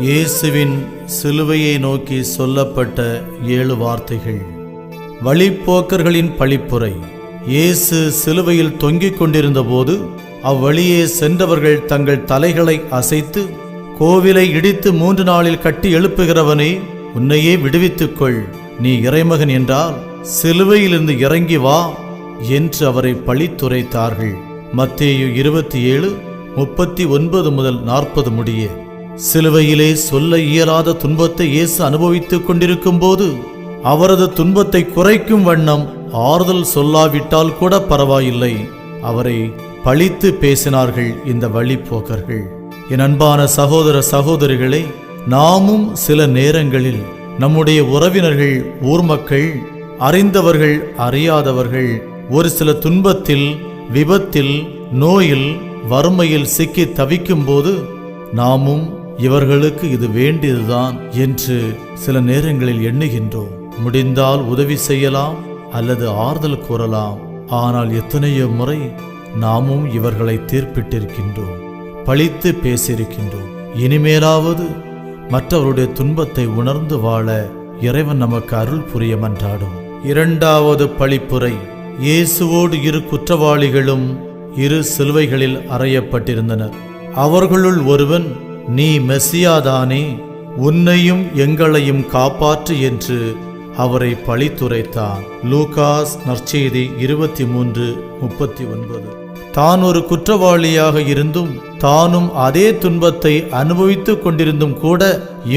இயேசுவின் சிலுவையை நோக்கி சொல்லப்பட்ட ஏழு வார்த்தைகள். வழிப்போக்கர்களின் பழிப்புரை. இயேசு சிலுவையில் தொங்கிக் கொண்டிருந்தபோது அவ்வழியே சென்றவர்கள் தங்கள் தலைகளை அசைத்து கோவிலை இடித்து மூன்று நாளில் கட்டி எழுப்புகிறவனே உன்னையே விடுவித்துக்கொள். நீ இறைமகன் என்றால் சிலுவையிலிருந்து இறங்கி வா என்று அவரை பழித்துரைத்தார்கள். மத்தேயு இருபத்தி ஏழு முப்பத்தி ஒன்பது முதல் நாற்பது முடியே. சிலுவையிலே சொல்ல இயலாத துன்பத்தை இயேசு அனுபவித்துக் கொண்டிருக்கும் போது அவரது துன்பத்தை குறைக்கும் வண்ணம் ஆறுதல் சொல்லாவிட்டால் கூட பரவாயில்லை. அவரை பழித்து பேசினார்கள் இந்த வழிப்போக்கர்கள். என் அன்பான சகோதர சகோதரிகளே நாமும் சில நேரங்களில் நம்முடைய உறவினர்கள் ஊர் மக்கள் அறிந்தவர்கள் அறியாதவர்கள் ஒரு சில துன்பத்தில் விபத்தில் நோயில் வறுமையில் சிக்கி தவிக்கும் போது நாமும் இவர்களுக்கு இது வேண்டியதுதான் என்று சில நேரங்களில் எண்ணுகின்றோம். முடிந்தால் உதவி செய்யலாம் அல்லது ஆறுதல் கூறலாம். ஆனால் எத்தனையோ முறை நாமும் இவர்களை தீர்ப்பிட்டிருக்கின்றோம். பழித்து பேசியிருக்கின்றோம். இனிமேலாவது மற்றவருடைய துன்பத்தை உணர்ந்து வாழ இறைவன் நமக்கு அருள் புரிய மன்றாடும் இரண்டாவது பழிப்புரை. இயேசுவோடு இரு குற்றவாளிகளும் இரு சிலுவைகளில் அறையப்பட்டிருந்தனர். அவர்களுள் ஒருவன் நீ மெசியாதானே உன்னையும் எங்களையும் காப்பாற்று என்று அவரை பழித்துரைத்தான். லூகாஸ் நற்செய்தி இருபத்தி மூன்று முப்பத்தி ஒன்பது. தான் ஒரு குற்றவாளியாக இருந்தும் தானும் அதே துன்பத்தை அனுபவித்துக் கொண்டிருந்தும் கூட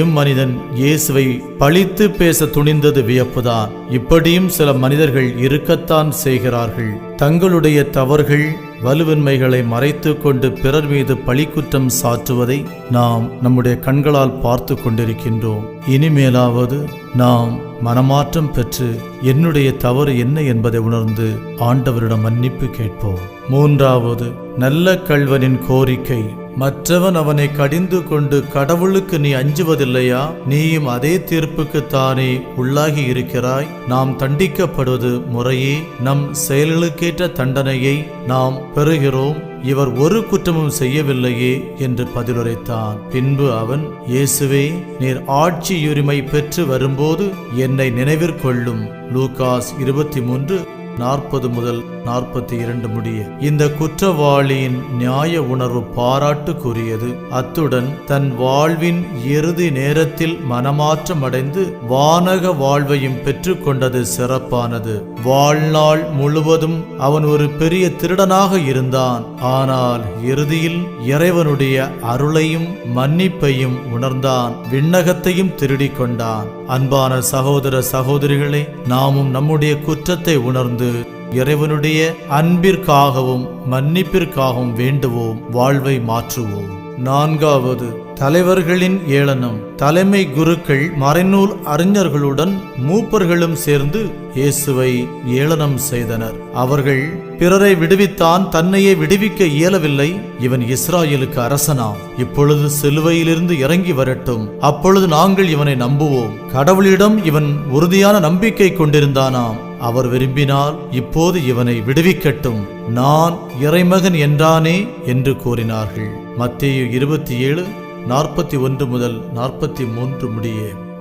இம்மனிதன் இயேசுவை பழித்து பேச துணிந்தது வியப்புதான். இப்படியும் சில மனிதர்கள் இருக்கத்தான் செய்கிறார்கள். தங்களுடைய தவறுகள் வலுவின்மைகளை மறைத்து கொண்டு பிறர் மீது பழிக்குற்றம் சாற்றுவதை நாம் நம்முடைய கண்களால் பார்த்து கொண்டிருக்கின்றோம். இனிமேலாவது நாம் மனமாற்றம் பெற்று என்னுடைய தவறு என்ன என்பதை உணர்ந்து ஆண்டவரிடம் மன்னிப்பு கேட்போம். மூன்றாவது நல்ல கள்வனின் கோரிக்கை. மற்றவன் அவனை கடிந்து கொண்டு கடவுளுக்கு நீ அஞ்சுவதில்லையா? நீயும் அதே தீர்ப்புக்குத்தானே உள்ளாகி இருக்கிறாய். நாம் தண்டிக்கப்படுவது முறையே நம் செயல்களுக்கேற்ற தண்டனையை நாம் பெறுகிறோம். இவர் ஒரு குற்றமும் செய்யவில்லையே என்று பதிலுரைத்தான். பின்பு அவன் இயேசுவே நீர் ஆட்சியுரிமை பெற்று வரும்போது என்னை நினைவிற்கொள்ளும். லூகாஸ் இருபத்தி மூன்று நாற்பது முதல் நாற்பத்தி இரண்டு முடிய. இந்த குற்றவாளியின் நியாய உணர்வு பாராட்டுக்குரியது. அத்துடன் தன் வாழ்வின் இறுதி நேரத்தில் மனமாற்றம் அடைந்து வானக வாழ்வையும் பெற்றுக்கொண்டது சிறப்பானது. வாழ்நாள் முழுவதும் அவன் ஒரு பெரிய திருடனாக இருந்தான். ஆனால் இறுதியில் இறைவனுடைய அருளையும் மன்னிப்பையும் உணர்ந்தான். விண்ணகத்தையும் திருடிக் கொண்டான். அன்பான சகோதர சகோதரிகளே நாமும் நம்முடைய குற்றத்தை உணர்ந்து இறைவனுடைய அன்பிற்காகவும் மன்னிப்பிற்காகவும் வேண்டுவோம் வாழ்வை மாற்றுவோம். நான்காவது தலைவர்களின் ஏளனம். தலைமை குருக்கள் மறைநூல் அறிஞர்களுடன் மூப்பர்களும் சேர்ந்து இயேசுவை ஏளனம் செய்தனர். அவர்கள் பிறரை விடுவித்தான் தன்னையே விடுவிக்க இயலவில்லை. இவன் இஸ்ராயலுக்கு அரசனாம். இப்பொழுது சிலுவையிலிருந்து இறங்கி வரட்டும். அப்பொழுது நாங்கள் இவனை நம்புவோம். கடவுளிடம் இவன் உறுதியான நம்பிக்கை கொண்டிருந்தானாம். அவர் விரும்பினால் இப்போது இவனை விடுவிக்கட்டும். நான் இறைமகன் என்றானே என்று கூறினார்கள். மத்தேயு இருபத்தி ஏழு நாற்பத்தி ஒன்று முதல் நாற்பத்தி மூன்று முடிய.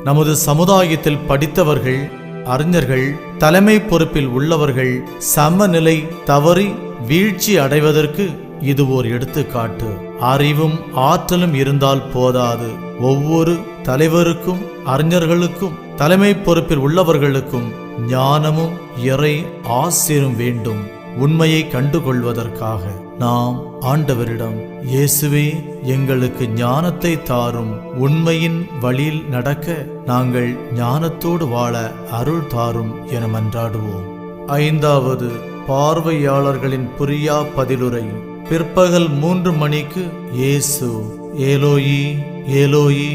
நமது சமுதாயத்தில் படித்தவர்கள் அறிஞர்கள் தலைமை பொறுப்பில் உள்ளவர்கள் சமநிலை தவறி வீழ்ச்சி அடைவதற்கு இது ஓர் எடுத்துக்காட்டு. அறிவும் ஆற்றலும் இருந்தால் போதாது. ஒவ்வொரு தலைவருக்கும் அறிஞர்களுக்கும் தலைமை பொறுப்பில் உள்ளவர்களுக்கும் ஞானமும் இறை ஆசிரும் வேண்டும். உண்மையை கண்டுகொள்வதற்காக நாம் ஆண்டவரிடம் இயேசுவே எங்களுக்கு ஞானத்தை தாரும். உண்மையின் வழியில் நடக்க நாங்கள் ஞானத்தோடு வாழ அருள் தாரும் என மன்றாடுவோம். ஐந்தாவது பார்வையாளர்களின் புரியா பதிலுரை. பிற்பகல் மூன்று மணிக்கு இயேசு ஏலோயி ஏலோயி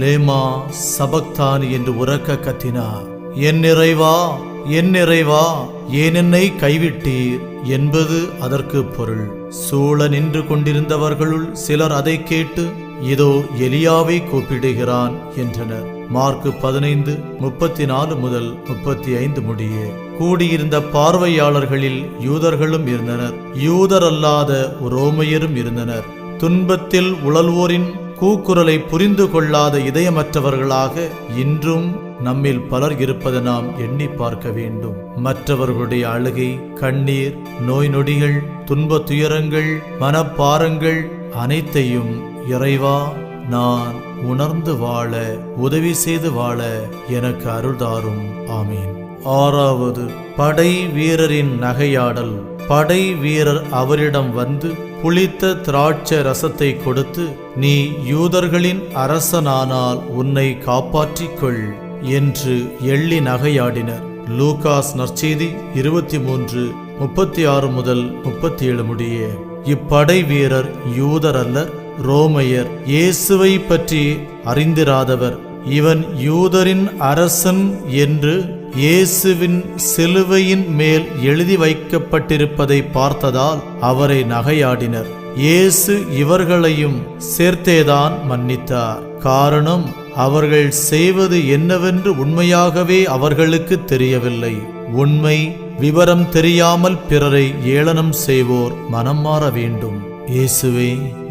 லேமா சபக்தானி என்று உறக்க கத்தினார். என் நிறைவா என் நிறைவா ஏன் என்னை கைவிட்டீர்? என்பது அதற்கு பொருள். சூழ நின்று கொண்டிருந்தவர்களுள் சிலர் அதை கேட்டு இதோ எலியாவை கூப்பிடுகிறான் என்றனர். மார்க் பதினைந்து முப்பத்தி நாலு முதல் முப்பத்தி ஐந்து முடியே. கூடியிருந்த பார்வையாளர்களில் யூதர்களும் இருந்தனர். யூதர் அல்லாத ரோமையரும் இருந்தனர். துன்பத்தில் உழல்வோரின் கூக்குரலை புரிந்து கொள்ளாத இதயமற்றவர்களாக இன்றும் நம்மில் பலர் இருப்பதை நாம் எண்ணி பார்க்க வேண்டும். மற்றவர்களுடைய அழுகை கண்ணீர் நோய் நொடிகள் துன்ப துயரங்கள் மனப்பாரங்கள் அனைத்தையும் இறைவா நான் உணர்ந்து வாழ உதவி செய்து வாழ எனக்கு அருள்தாரும் ஆமீன். ஆறாவது படை வீரரின் நகையாடல். படை வீரர் அவரிடம் வந்து புளித்த திராட்சை ரசத்தை கொடுத்து நீ யூதர்களின் அரசனானால் உன்னை காப்பாற்றிக் கொள் என்று எள்ளி நகையாடினர். லூகாஸ் நற்செய்தி இருபத்தி மூன்று முப்பத்தி ஆறு முதல் முப்பத்தி ஏழு முடிய. இப்படை வீரர் யூதர் அல்லர் ரோமையர். இயேசுவை பற்றி அறிந்திராதவர். இவன் யூதரின் அரசன் என்று இயேசுவின் சிலுவையின் மேல் எழுதி வைக்கப்பட்டிருப்பதை பார்த்ததால் அவரை நகையாடினர். இயேசு இவர்களையும் சேர்த்தேதான் மன்னித்தார். காரணம் அவர்கள் செய்வது என்னவென்று உண்மையாகவே அவர்களுக்கு தெரியவில்லை. உண்மை விவரம் தெரியாமல் பிறரை ஏளனம் செய்வோர் மனம் மாற வேண்டும். இயேசுவே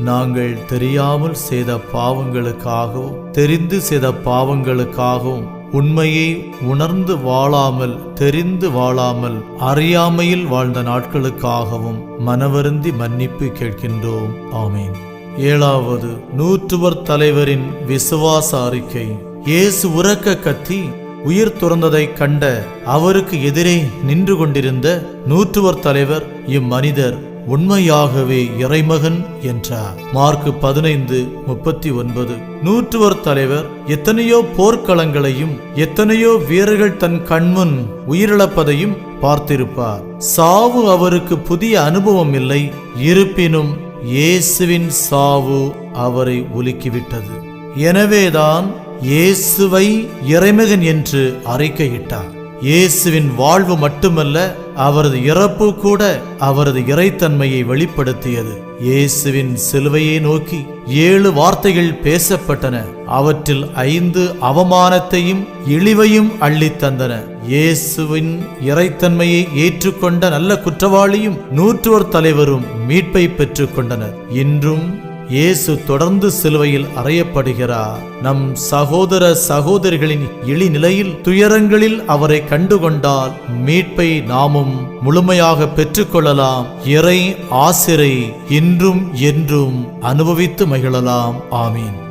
நாங்கள் தெரியாமல் செய்த பாவங்களுக்காகவும் தெரிந்து செய்த பாவங்களுக்காகவும் உண்மையை உணர்ந்து வாழாமல் தெரிந்து வாழாமல் அறியாமையில் வாழ்ந்த நாட்களுக்காகவும் மனவருந்தி மன்னிப்பு கேட்கின்றோம். ஆமீன். ஏழாவது நூற்றுவர் தலைவரின் விசுவாச அறிக்கை. இயேசு உறக்க கத்தி உயிர் துறந்ததை கண்ட அவருக்கு எதிரே நின்று கொண்டிருந்த நூற்றுவர் தலைவர் இம்மனிதர் உண்மையாகவே இறைமகன் என்றார். மார்க் பதினைந்து முப்பத்தி ஒன்பது நூற்றுவர் தலைவர் எத்தனையோ போர்க்களங்களையும் எத்தனையோ வீரர்கள் தன் கண்முன் உயிரிழப்பதையும் பார்த்திருப்பார். சாவு அவருக்கு புதிய அனுபவம் இல்லை இருப்பினும் இயேசுவின் சாவு அவரை ஒலுக்கிவிட்டது எனவேதான் இயேசுவை இறைமகன் என்று அறிக்கையிட்டார். இயேசுவின் வாழ்வு மட்டுமல்ல அவரது இறப்பு கூட அவரது இறைத்தன்மையை வெளிப்படுத்தியது. இயேசுவின் சிலுவையை நோக்கி ஏழு வார்த்தைகள் பேசப்பட்டன. அவற்றில் ஐந்து அவமானத்தையும் இழிவையும் அள்ளித் தந்தன. இயேசுவின் இறைத்தன்மையை ஏற்றுக்கொண்ட நல்ல குற்றவாளியும் நூற்றுவர் தலைவரும் மீட்பை பெற்றுக்கொண்டனர் இன்றும் இயேசு தொடர்ந்து சிலுவையில் அறையப்படுகிறார். நம் சகோதர சகோதரிகளின் இழிநிலையில் துயரங்களில் அவரை கண்டுகொண்டால் மீட்பை நாமும் முழுமையாக பெற்றுக்கொள்ளலாம். இறை ஆசிரை இன்றும் என்றும் அனுபவித்து மகிழலாம். ஆமீன்.